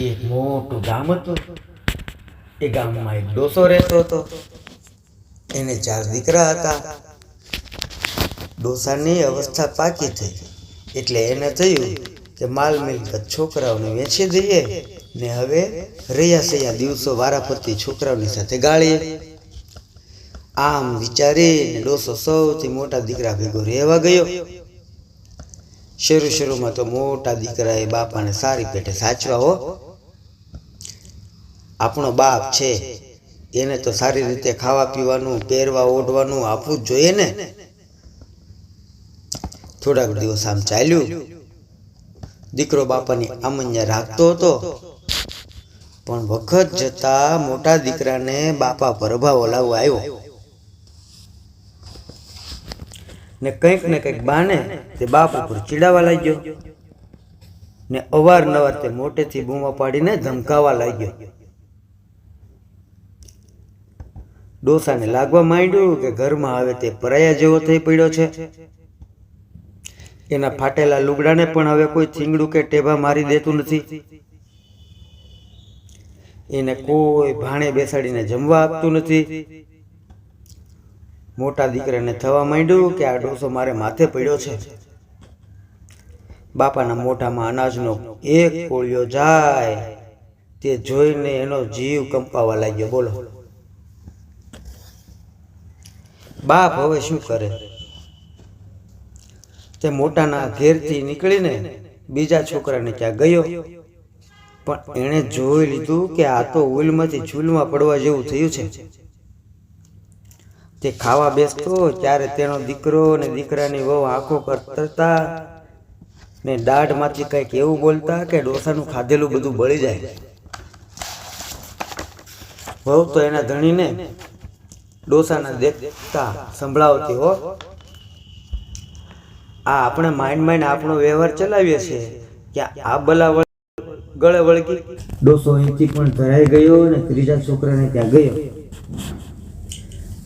એક મોટું ગામ હતું. એ ગામમાં એક ડોસો રહેતો હતો. એને ચાર દીકરા હતા. ડોસાની અવસ્થા પાકી થઈ. એટલે એને થયું કે માલ મિલકત છોકરાઓને વેચી દઈએ ને હવે રહ્યા સયા દિવસો વારાફરતી છોકરાઓની સાથે ગાળીએ. આમ વિચારીને ડોસો સૌથી મોટા દીકરા ભેગો રહેવા ગયો. શરૂ શરૂમાં તો મોટા દીકરાએ બાપાને સારી પેટે સાચવા હો આપણો બાપ છે, એને તો સારી રીતે ખાવા પીવાનું, પહેરવા, ઓઢવાનું આપવું જ જોઈએ ને? થોડાક દિવસ આમ ચાલ્યું. દીકરો બાપાની આમન્યા રાખતો હતો. પણ વખત જતા મોટા દીકરાને બાપા પર લાવવા લાવવો આવ્યો. ને કંઈક ને કંઈક બાને તે બાપ ઉપર ચીડાવા લાગ્યો. ને અવારનવાર તે મોટેથી બૂમા પાડીને ધમકાવા લાગ્યો. ડોસાને લાગવા માંડ્યું કે ઘરમાં હવે તે પરાયા જેવો થઈ પડ્યો છે. એના ફાટેલા લુગડાને પણ હવે કોઈ થીંગડું કે ટેભા મારી દેતું નથી. એને કોઈ ભાણે બેસાડીને જમવા આપતું નથી. મોટા દીકરાને થવા માંડ્યું કે આ ડોસો મારે માથે પડ્યો છે. બાપાના મોઢામાં અનાજનો એક કોળિયો જાય. તે જોઈને એનો જીવ કંપાવા લાગ્યો. બોલો. બાપ હવે શું કરે? તે મોટાના ઘેરથી નીકળીને બીજા છોકરાને ક્યાં ગયો? પણ એણે જોઈ લીધું કે આ તો ઉલમાંથી ઝૂલમાં પડવા જેવું થયું છે. તે ખાવા બેસતો ત્યારે તેનો દીકરો ને દીકરાની વહુ આંખો કરતા ને દાઢમાંથી કંઈક એવું બોલતા કે ડોસાનું ખાધેલું બધું બળી જાય. વહુ તો એના ધણીને ડોસાના દેખતા સંભળાવતી હો. આ આપણે માઇન્ડ માઇન્ડ આપણો વ્યવહાર ચલાવીએ છીએ કે આ બલા ગળે વળગી ડોસો અહીંથી પણ ધરાઈ ગયો અને ત્રીજા છોકરાને ત્યાં ગયો.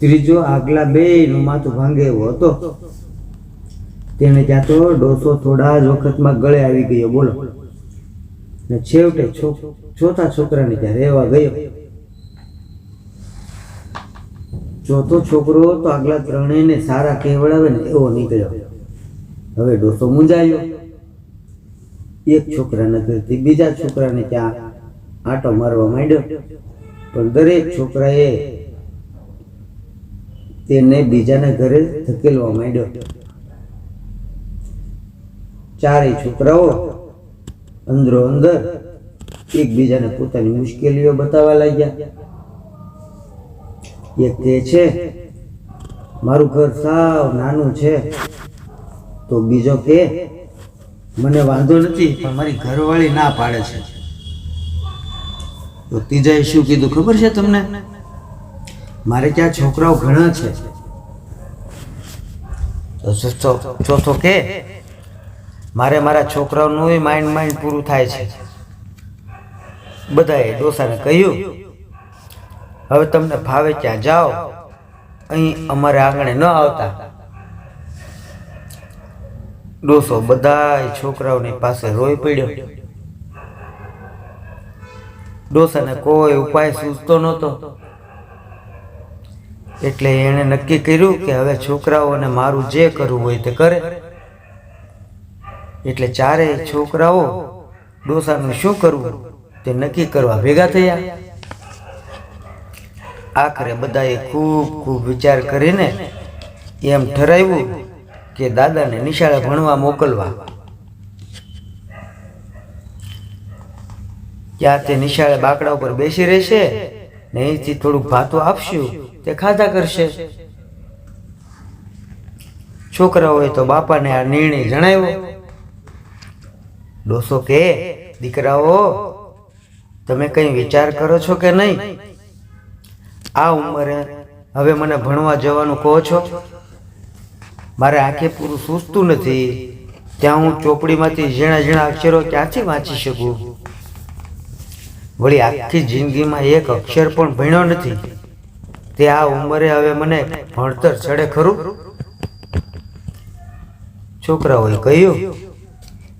ત્રીજો આગલા બે નું માથું ભાંગે એવો હતો. તેને ત્યાં તો ડોસો થોડા જ વખતમાં ગળે આવી ગયો, બોલો. ને છેવટે ચોથા છોકરાને ત્યાં રહેવા ગયો. ચોથો છોકરો તો આગલા ત્રણેયને સારા કહેવડાવે ને એવો નીકળ્યો. હવે ડોસો મૂંઝાયો. એક છોકરાના ઘરથી બીજા છોકરાને ત્યાં આટો મારવા માંડ્યો. પણ દરેક છોકરાએ તેને બીજાના ઘરે ધકેલવા માંડ્યો. ચારેય છોકરાઓ અંદરો અંદર એકબીજાને પોતાની મુશ્કેલીઓ બતાવવા લાગ્યા. એક કહે છે. મારું ઘર સાવ નાનું છે. તો બીજો કે, મને વાંધો નથી, પણ મારી ઘરવાળી ના પાડે છે. તો ત્રીજાએ શું કીધું ખબર છે તમને? મારે ત્યાં છોકરાઓ ઘણા છે. તો ચોથો કે, મારે મારા છોકરાઓનું માઇન્ડ માઇન્ડ પૂરું થાય છે. બધાએ ડોસાને કહ્યું હવે તમને ભાવે ત્યાં જાઓ. અહીં અમારે આંગણે ન આવતા. ડોસો બધા છોકરાઓની પાસે રોઈ પડ્યો. ડોસાને કોઈ ઉપાય સૂચતો નહોતો. એટલે એણે નક્કી કર્યું કે હવે છોકરાઓને મારું જે કરવું હોય તે કરે. એટલે ચારેય છોકરાઓ ડોસાનું શું કરવું તે નક્કી કરવા ભેગા થયા. આખરે બધાએ ખૂબ ખૂબ વિચાર કરીને એમ ઠરાવ્યું કે દાદાને નિશાળે ભણવા મોકલવા. ત્યાં તે નિશાળે બાકડા ઉપર બેસી રહેશે ને અહીંથી થોડુંક ભાતું આપશું તે ખાધા કરશે. છોકરાઓએ તો બાપાને આ નિર્ણય જણાવ્યો. ડોસો કે, દીકરાઓ, તમે કંઈ વિચાર કરો છો કે નહીં? આ ઉંમરે હવે મને ભણવા જવાનું કહો છો? મારે આંખે પૂરું સૂચતું નથી. ત્યાં હું ચોપડીમાંથી ઝીણા ઝીણા અક્ષરો ક્યાંથી વાંચી શકું? વળી આખી જિંદગીમાં એક અક્ષર પણ ભણ્યો નથી. તે આ ઉંમરે હવે મને ભણતર ચડે ખરું? છોકરાઓએ કહ્યું,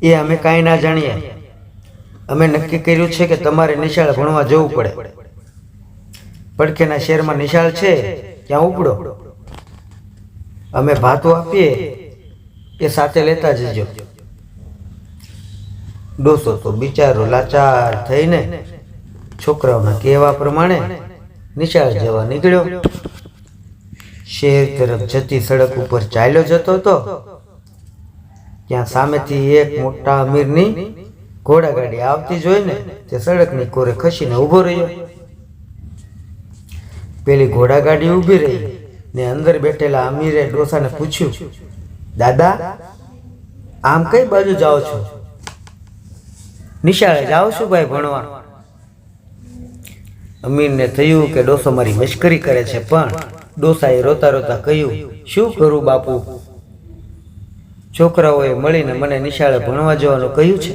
એ અમે કાંઈ ના જાણીએ. અમે નક્કી કર્યું છે કે તમારે નિશાળ ભણવા જવું પડે. પડખેના શેરમાં નિશાળ છે, ત્યાં ઉપડો. અમે ભાતો આપીએ, એ સાથે લેતા જજો. ડોસો તો બિચારો લાચાર થઈને છોકરાઓના કહેવા પ્રમાણે નિશાળ જવા નીકળ્યો. શહેર તરફ જતી સડક ઉપર ચાલ્યો જતો હતો ત્યાં સામેથી એક મોટા અમીરની ઘોડાગાડી આવતી જોઈને તે સડકની કોરે ખસીને ઊભો રહ્યો. પેલી ઘોડાગાડી ઊભી રહી ને અંદર બેઠેલા અમીરે ડોસાને પૂછ્યું, દાદા, આમ કઈ બાજુ જાઓ છો? નિશાળે જાઓ છો ભાઈ ભણવા. અમીરને થયું કે ડોસો મારી મશ્કરી કરે છે, પણ ડોસાએ રોતા રોતા કહ્યું, શું કરું બાપુ? છોકરાઓએ મળીને મને નિશાળે ભણવા જવાનું કહ્યું છે.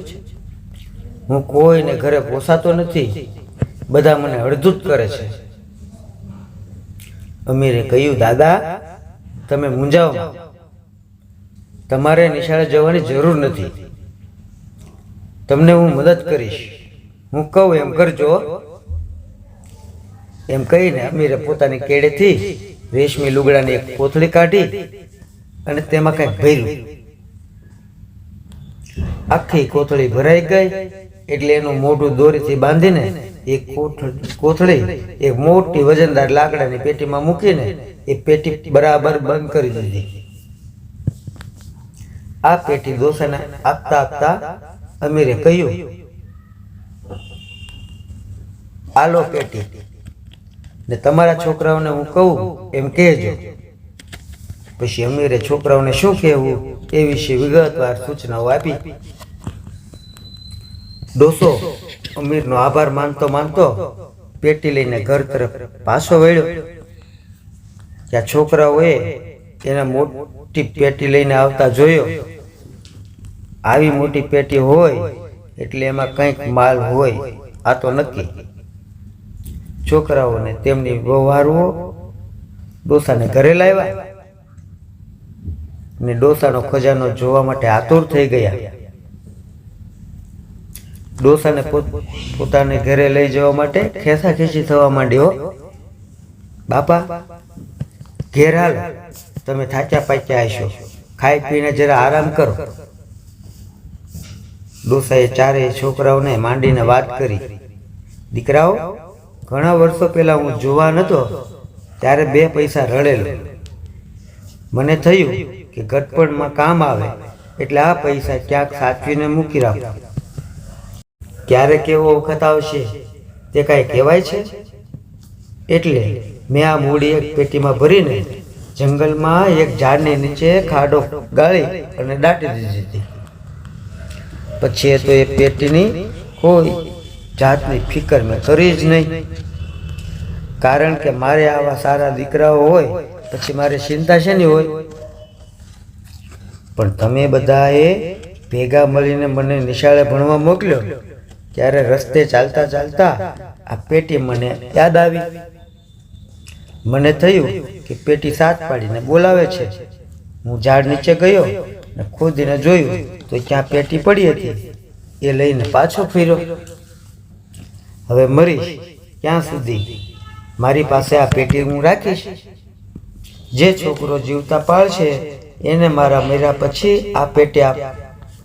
હું કોઈને ઘરે પોસાતો નથી, બધા મને અડધૂત કરે છે. અમીરે કહ્યું, દાદા, તમે મૂંઝાઓ. તમારે નિશાળે જવાની જરૂર નથી. તમને હું મદદ કરીશ. હું કહું, એમ કરજો. એમ કહીને અમીરે પોતાની કેડેથી રેશમી લુગડાની એક કોથળી કાઢી અને તેમાં કંઈક ભર્યું. આખી કોથળી ભરાઈ ગઈ, એટલે એનું મોઢું દોરીથી બાંધીને એક કોથળી, એક મોટી વજનદાર લાકડાની પેટીમાં મૂકીને એ પેટી બરાબર બંધ કરી દીધી. આ પેટી દોસાને આપતા આપતા અમીરે કહ્યું આલો પેટી, ને તમારા છોકરાઓને હું કહું, એમ કહેજો. પછી અમીરે છોકરાઓને શું કહેવું એ વિશે વિગતવાર સૂચનાઓ આપી. ડોસો અમીરનો આભાર માનતો માનતો પેટી લઈને ઘર તરફ પાછો વળ્યો. ત્યાં છોકરાઓએ એને મોટી પેટી લઈને આવતા જોયો. આવી મોટી પેટી હોય એટલે એમાં કંઈક માલ હોય, આ તો નક્કી. છોકરાઓને તેમની વ્યવહારો ડોસાને ઘરે લાવ્યા. ને ડોસાનો ખજાનો જોવા માટે આતુર થઈ ગયા. ડોસાને પોતાને ઘરે લઈ જવા માટે ખેંચા ખેંચી થવા માંડ્યો. બાપા, ઘેર હાલ, તમે થાક્યા પાચ્યા હશો. ખાઈ પીને જરા આરામ કરો. ડોસાએ ચારેય છોકરાઓને માંડીને વાત કરી. દીકરાઓ, ઘણા વર્ષો પહેલા હું જુવાન હતો, ત્યારે બે પૈસા રડેલો મને થયું કે ગટપણમાં કામ આવે, એટલે આ પૈસા ક્યાંક સાચવીને મૂકી રાખો. ક્યારેક કેવો વખત આવશે તે કાંઈ કહેવાય છે? એટલે મેં આ મૂડી એક પેટીમાં ભરીને જંગલમાં એક ઝાડની નીચે ખાડો ગાળી અને દાટી દીધી પછી એ તો એ પેટીની કોઈ જાતની ફિકર મેં કરી જ નહીં. કારણ કે મારે આવા સારા દીકરાઓ હોય, પછી મારે ચિંતા શેની હોય? પણ તમે બધાએ ભેગા મળીને મને નિશાળે ભણવા મોકલ્યો. ત્યારે રસ્તે ચાલતા ચાલતા આ પેટી મને યાદ આવી. મને થયું કે પેટી સાત પાડીને બોલાવે છે. હું ઝાડ નીચે ગયો ને ખોદીને જોયું તો ક્યાં પેટી પડી હતી. એ લઈને પાછો ફર્યો. હવે મરીશ ક્યાં સુધી? મારી પાસે આ પેટી હું રાખીશ. જે છોકરો જીવતા પાળશે એને મારા મર્યા પછી આ પેટી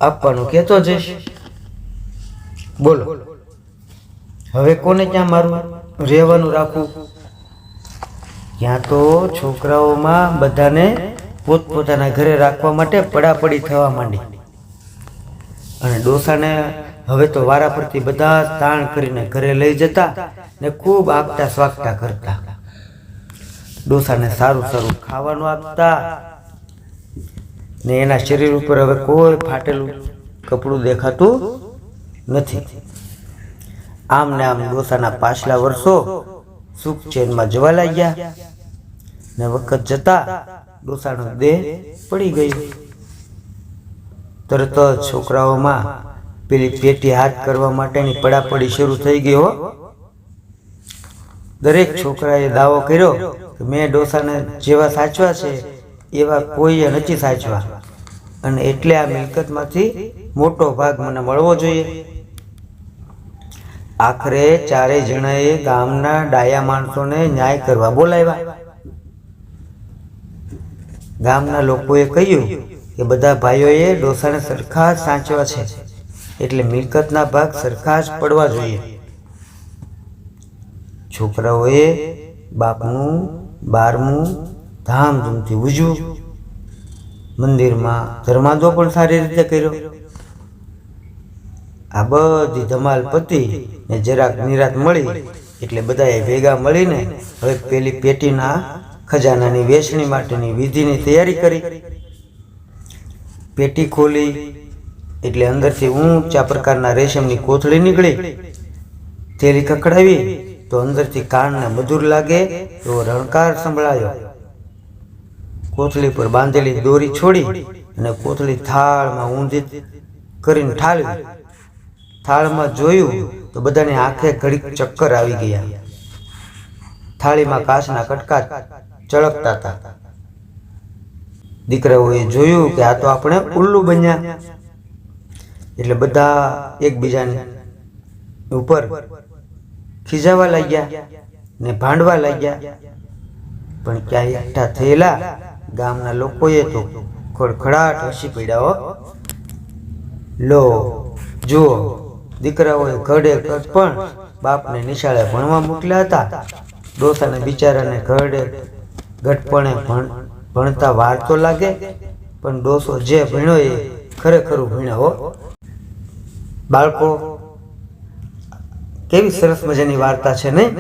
આપવાનું કહેતો જઈશ. બોલો. હવે કોને ક્યાં મારું રહેવાનું રાખવું? ત્યાં તો છોકરાઓમાં બધાને પોતપોતાના ઘરે રાખવા માટે પડાપડી થવા માંડી. અને ડોસાને હવે તો વારા પરથી બધા તાણ કરીને ઘરે લઈ જતા ને ખૂબ આગતા સ્વાગતા કરતા. ડોસાને સારું સારું ખાવાનું આપતા ને એના શરીર ઉપર હવે કોઈ ફાટેલું કપડું દેખાતું નથી. આમ ને આમ ડોસાના પાછલા વર્ષો સુખ ચેનમાં જવા લાગ્યા ને વખત જતા ડોસાનો દેહ પડી ગયો. તરત છોકરાઓમાં પેલી પેટી હાથ કરવા માટેની પડાપડી શરૂ થઈ હો. દરેક છોકરાએ દાવો કર્યો કે મેં ડોસાને જેવા સાચવા છે, એવા કોઈએ નથી સાચવા. અને એટલે આ મિલકતમાંથી મોટો ભાગ મને મળવો જોઈએ. આખરે ચારેય જણાએ ગામના ડાયા માણસોને ન્યાય કરવા બોલાવ્યા. ગામના લોકોએ કહ્યું કે બધા ભાઈઓએ ડોસાને સરખા જ સાચવા છે, એટલે મિલકતના ભાગ સરખા જ પડવા જોઈએ. છોકરાઓએ બાપનું, બારમું ધામધૂમથી ઉજવું મંદિરમાં ધર્માંદો પણ સારી રીતે કર્યો. આ બધી ધમાલ પતી ને જરાક નિરાત મળી, એટલે બધાએ ભેગા મળીને હવે પેલી પેટીના ખજાનાની વેચણી માટેની વિધિની તૈયારી કરી. પેટી ખોલી, એટલે અંદરથી ઊંચા પ્રકારના રેશમની કોથળી નીકળી. થેલી કકડાવી તો અંદરથી કાનને મધુર લાગે એવો રણકાર સંભળાયો. કોથળી પર બાંધેલી દોરી છોડી અને કોથળી થાળમાં ઊંધી કરીને ઠાલવી. થાળમાં જોયું તો બધાને આંખે ઘડીક ચક્કર આવી ગયા. થાળીમાં કાચના કટકા ચળકતા હતા. દીકરાઓએ જોયું કે આ તો આપણે ઉલ્લુ બન્યા. એટલે બધા એકબીજાની ઉપર ખીજાવા લાગ્યા ને ભાંડવા લાગ્યા. પણ ક્યાંય એકઠા થયેલા ગામના લોકોએ તો ખડખડાટ હસી પડ્યા લો, જુઓ. દીકરાઓએ ઘડે પણ બાપને નિશાળે ભણવા મોકલ્યા હતા. ડોસાને બિચારાને ઘડે ઘટપણે ભણતા વાર તો લાગે, પણ ડોસો જે ભણ્યો એ ખરેખરું ભણ્યો હો. બાળકો, કેવી સરસ મજાની વાર્તા છે નહીં